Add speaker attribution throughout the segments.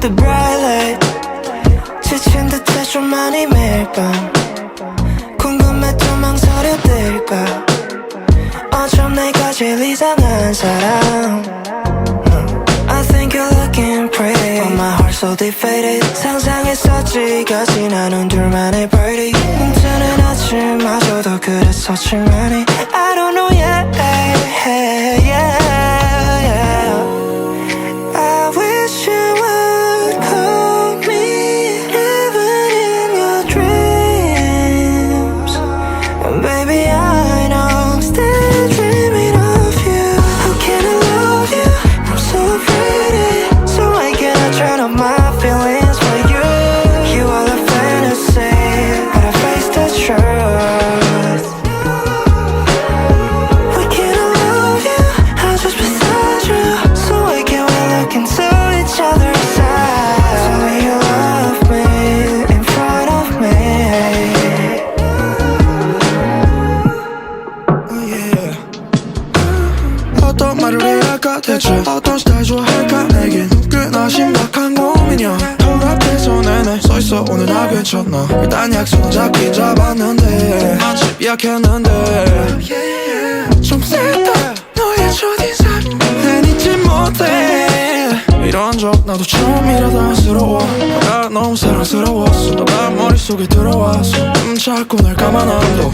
Speaker 1: the bright light 지친 듯해 좀 많이 매일 밤 궁금해 또 망설여들까 어쩜 내가 제일 이상한 사람 I think you're looking pretty But my heart's so defeated 상상했었지 가지 나눈 둘만의 party 뭉트는 아침마저도 그랬었지만이 I don't know yeah, Baby, I
Speaker 2: 어떤 말을 해야 할까 대체? 어떤 스타일 좋아할까? 내겐 꽤나 심각한 고민이야. door 앞에서 내내 서있어. 오늘 나 괜찮나 일단 약속은 잡긴 잡았는데. 마치 약했는데. 좀 셌다. 너의 첫인상. 난 잊지 못해. 이런 적 나도 처음이라 당스러워. 너가 너무 사랑스러웠어. 너가 머릿속에 들어와서 음 자꾸 날 감안함도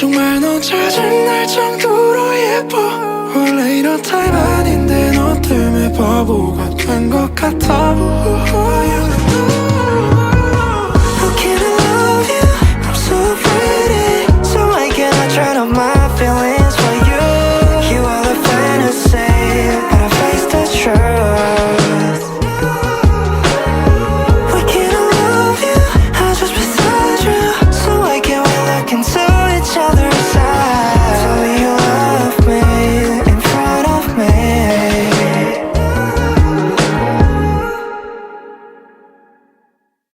Speaker 2: 정말 넌 짜증날 정도로 예뻐 원래 이런 타입 아닌데 너 때문에 바보가 된것 같아.